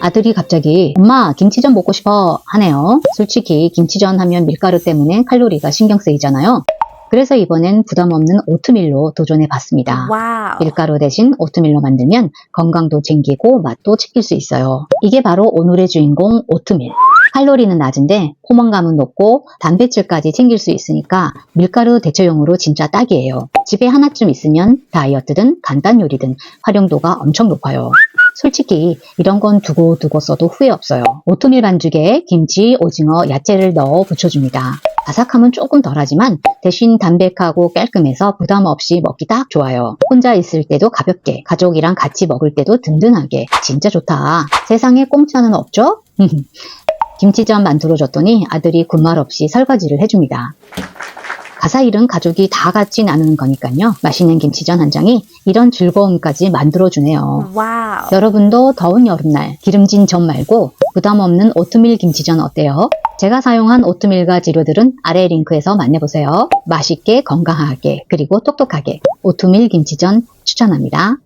아들이 갑자기 엄마 김치전 먹고 싶어 하네요. 솔직히 김치전 하면 밀가루 때문에 칼로리가 신경 쓰이잖아요. 그래서 이번엔 부담 없는 오트밀로 도전해 봤습니다. 밀가루 대신 오트밀로 만들면 건강도 챙기고 맛도 챙길 수 있어요. 이게 바로 오늘의 주인공 오트밀. 칼로리는 낮은데 포만감은 높고 단백질까지 챙길 수 있으니까 밀가루 대체용으로 진짜 딱이에요. 집에 하나쯤 있으면 다이어트든 간단 요리든 활용도가 엄청 높아요. 솔직히 이런 건 두고 두고 써도 후회 없어요. 오트밀 반죽에 김치, 오징어, 야채를 넣어 부쳐줍니다. 바삭함은 조금 덜하지만 대신 담백하고 깔끔해서 부담 없이 먹기 딱 좋아요. 혼자 있을 때도 가볍게, 가족이랑 같이 먹을 때도 든든하게. 진짜 좋다. 세상에 공짜는 없죠? 김치전 만들어줬더니 아들이 군말 없이 설거지를 해줍니다. 가사 일은 가족이 다 같이 나누는 거니까요. 맛있는 김치전 한 장이 이런 즐거움까지 만들어주네요. 와우. 여러분도 더운 여름날 기름진 전 말고 부담 없는 오트밀 김치전 어때요? 제가 사용한 오트밀과 재료들은 아래 링크에서 만나보세요. 맛있게 건강하게 그리고 똑똑하게 오트밀 김치전 추천합니다.